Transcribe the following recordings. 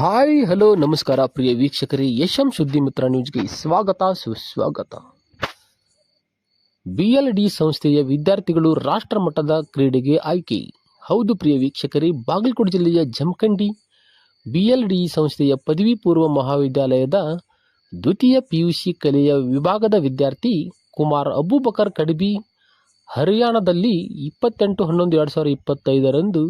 Hi hello ನಮಸ್ಕಾರ, ಪ್ರಿಯ ವೀಕ್ಷಕರೇ, ಯಶಂ ಸುದ್ದಿ ಮಿತ್ರ ನ್ಯೂಸ್ಗೆ ಸ್ವಾಗತ, ಸುಸ್ವಾಗತ. ಬಿ ಎಲ್ ಡಿ ಸಂಸ್ಥೆಯ ವಿದ್ಯಾರ್ಥಿಗಳು ರಾಷ್ಟ್ರ ಮಟ್ಟದ ಕ್ರೀಡೆಗೆ ಆಯ್ಕೆ. ಹೌದು, ಪ್ರಿಯ ವೀಕ್ಷಕರೇ, ಬಾಗಲಕೋಟೆ ಜಿಲ್ಲೆಯ ಜಮಖಂಡಿ ಬಿ ಎಲ್ ಡಿ ಸಂಸ್ಥೆಯ ಪದವಿ ಪೂರ್ವ ಮಹಾವಿದ್ಯಾಲಯದ ದ್ವಿತೀಯ ಪಿಯುಸಿ ಕಲೆಯ ವಿಭಾಗದ ವಿದ್ಯಾರ್ಥಿ ಕುಮಾರ್ ಅಬೂಬಕರ್ ಕಡಬಿ, ಹರಿಯಾಣದಲ್ಲಿ ಇಪ್ಪತ್ತೆಂಟು ಹನ್ನೊಂದು, ಎರಡು ಸಾವಿರದ ಇಪ್ಪತ್ತೈದರಂದು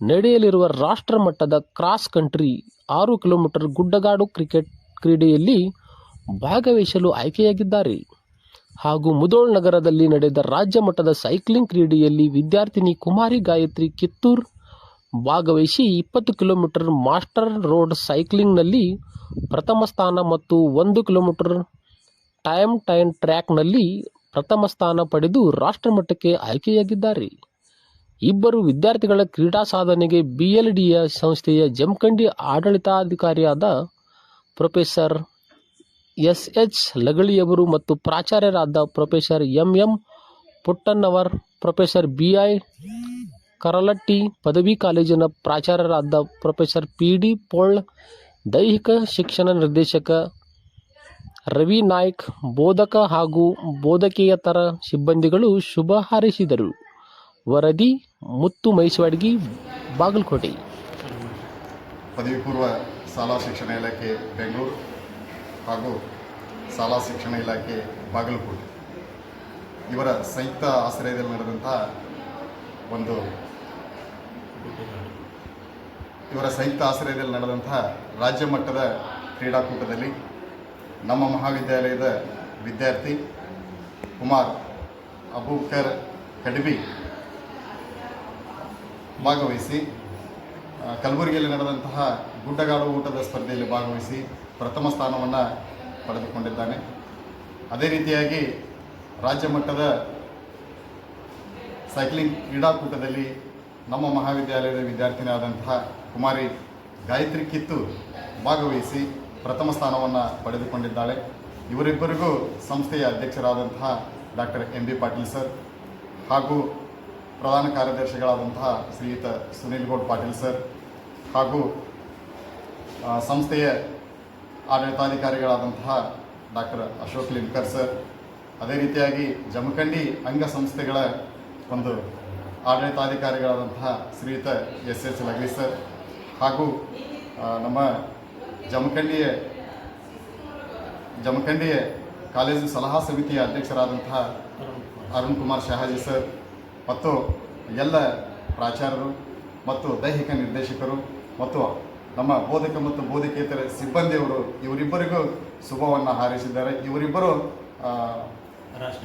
ನಡೆಯಲಿರುವ ರಾಷ್ಟ್ರಮಟ್ಟದ ಕ್ರಾಸ್ ಕಂಟ್ರಿ ಆರು ಕಿಲೋಮೀಟರ್ ಗುಡ್ಡಗಾಡು ಕ್ರಿಕೆಟ್ ಕ್ರೀಡೆಯಲ್ಲಿ ಭಾಗವಹಿಸಲು ಆಯ್ಕೆಯಾಗಿದ್ದಾರೆ. ಹಾಗೂ ಮುದೋಳ್ ನಗರದಲ್ಲಿ ನಡೆದ ರಾಜ್ಯ ಮಟ್ಟದ ಸೈಕ್ಲಿಂಗ್ ಕ್ರೀಡೆಯಲ್ಲಿ ವಿದ್ಯಾರ್ಥಿನಿ ಕುಮಾರಿ ಗಾಯತ್ರಿ ಕಿತ್ತೂರ್ ಭಾಗವಹಿಸಿ ಇಪ್ಪತ್ತು ಕಿಲೋಮೀಟರ್ ಮಾಸ್ಟರ್ ರೋಡ್ ಸೈಕ್ಲಿಂಗ್ನಲ್ಲಿ ಪ್ರಥಮ ಸ್ಥಾನ ಮತ್ತು ಒಂದು ಕಿಲೋಮೀಟರ್ ಟೈಮ್ ಟೈಮ್ ಟ್ರ್ಯಾಕ್ನಲ್ಲಿ ಪ್ರಥಮ ಸ್ಥಾನ ಪಡೆದು ರಾಷ್ಟ್ರಮಟ್ಟಕ್ಕೆ ಆಯ್ಕೆಯಾಗಿದ್ದಾರೆ. ಇಬ್ಬರು ವಿದ್ಯಾರ್ಥಿಗಳ ಕ್ರೀಡಾ ಸಾಧನೆಗೆ ಬಿ ಎಲ್ ಡಿಯ ಸಂಸ್ಥೆಯ ಜಮಖಂಡಿ ಆಡಳಿತಾಧಿಕಾರಿಯಾದ ಪ್ರೊಫೆಸರ್ ಎಸ್ ಎಚ್ ಲಗಳಿಯವರು ಮತ್ತು ಪ್ರಾಚಾರ್ಯರಾದ professor M M Puttannavar, professor B I Karalatti, ಪದವಿ ಕಾಲೇಜಿನ ಪ್ರಾಚಾರ್ಯರಾದ ಪ್ರೊಫೆಸರ್ ಪಿ ಡಿ ಪೊಳ್, ದೈಹಿಕ ಶಿಕ್ಷಣ ನಿರ್ದೇಶಕ ರವಿ ನಾಯ್ಕ್, ಬೋಧಕ ಹಾಗೂ ಬೋಧಕೇಯತರ ಸಿಬ್ಬಂದಿಗಳು ಶುಭ ಹಾರೈಸಿದರು. ವರದಿ, ಮುತ್ತು ಮೈಸವಾಡ್ಗಿ ಬಾಗಲಕೋಟೆ. ಪದವಿ ಪೂರ್ವ ಶಾಲಾ ಶಿಕ್ಷಣ ಇಲಾಖೆ, ಬೆಂಗಳೂರು ಹಾಗೂ ಶಾಲಾ ಶಿಕ್ಷಣ ಇಲಾಖೆ, ಬಾಗಲಕೋಟೆ. ಇವರ ಸಂಯುಕ್ತ ಆಶ್ರಯದಲ್ಲಿ ನಡೆದಂತಹ ಒಂದು ಇವರ ಸಂಯುಕ್ತ ಆಶ್ರಯದಲ್ಲಿ ನಡೆದಂತಹ ರಾಜ್ಯ ಮಟ್ಟದ ಕ್ರೀಡಾಕೂಟದಲ್ಲಿ ನಮ್ಮ ಮಹಾವಿದ್ಯಾಲಯದ ವಿದ್ಯಾರ್ಥಿ ಕುಮಾರ್ ಅಬೂಕರ್ ಕಡ್ಬಿ ಭಾಗವಹಿಸಿ ಕಲಬುರಗಿಯಲ್ಲಿ ನಡೆದಂತಹ ಗುಡ್ಡಗಾಡು ಊಟದ ಸ್ಪರ್ಧೆಯಲ್ಲಿ ಭಾಗವಹಿಸಿ ಪ್ರಥಮ ಸ್ಥಾನವನ್ನು ಪಡೆದುಕೊಂಡಿದ್ದಾನೆ. ಅದೇ ರೀತಿಯಾಗಿ ರಾಜ್ಯ ಮಟ್ಟದ ಸೈಕ್ಲಿಂಗ್ ಕ್ರೀಡಾಕೂಟದಲ್ಲಿ ನಮ್ಮ ಮಹಾವಿದ್ಯಾಲಯದ ವಿದ್ಯಾರ್ಥಿನಿ ಆದಂತಹ ಕುಮಾರಿ ಗಾಯತ್ರಿ ಕಿತ್ತು ಭಾಗವಹಿಸಿ ಪ್ರಥಮ ಸ್ಥಾನವನ್ನು ಪಡೆದುಕೊಂಡಿದ್ದಾಳೆ. ಇವರಿಬ್ಬರಿಗೂ ಸಂಸ್ಥೆಯ ಅಧ್ಯಕ್ಷರಾದಂತಹ doctor M B Patil sir ಹಾಗೂ ಪ್ರಧಾನ ಕಾರ್ಯದರ್ಶಿಗಳಾದಂತಹ ಶ್ರೀಯುತ ಸುನೀಲ್ ಗೌಡ್ ಪಾಟೀಲ್ ಸರ್ ಹಾಗೂ ಸಂಸ್ಥೆಯ ಆಡಳಿತಾಧಿಕಾರಿಗಳಾದಂತಹ ಡಾಕ್ಟರ್ ಅಶೋಕ್ ಲಿಂಕರ್ ಸರ್. ಅದೇ ರೀತಿಯಾಗಿ ಜಮಖಂಡಿ ಅಂಗಸಂಸ್ಥೆಗಳ ಒಂದು ಆಡಳಿತಾಧಿಕಾರಿಗಳಾದಂತಹ ಶ್ರೀಯುತ ಎಸ್ ಎಸ್ ಲಗಲಿ ಸರ್ ಹಾಗೂ ನಮ್ಮ ಜಮಖಂಡಿಯ ಜಮಖಂಡಿಯ ಕಾಲೇಜು ಸಲಹಾ ಸಮಿತಿಯ ಅಧ್ಯಕ್ಷರಾದಂತಹ ಅರುಣ್ ಕುಮಾರ್ ಶಹಾಜಿ ಸರ್. ಮತ್ತು ಎಲ್ಲ ಪ್ರಾಚಾರ್ಯರು ಮತ್ತು ದೈಹಿಕ ನಿರ್ದೇಶಕರು ಮತ್ತು ನಮ್ಮ ಬೋಧಕ ಮತ್ತು ಬೋಧಕೇತರ ಸಿಬ್ಬಂದಿಯವರು ಇವರಿಬ್ಬರಿಗೂ ಶುಭವನ್ನು ಹಾರೈಸಿದ್ದಾರೆ. ಇವರಿಬ್ಬರು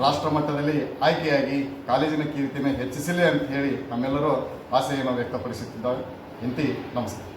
ರಾಷ್ಟ್ರ ಮಟ್ಟದಲ್ಲಿ ಆಯ್ಕೆಯಾಗಿ ಕಾಲೇಜಿನ ಕೀರ್ತಿನ ಹೆಚ್ಚಿಸಲಿ ಅಂತ ಹೇಳಿ ನಮ್ಮೆಲ್ಲರೂ ಆಸೆಯನ್ನು ವ್ಯಕ್ತಪಡಿಸುತ್ತಿದ್ದಾರೆ. ಇಂತಿ ನಮಸ್ಕಾರ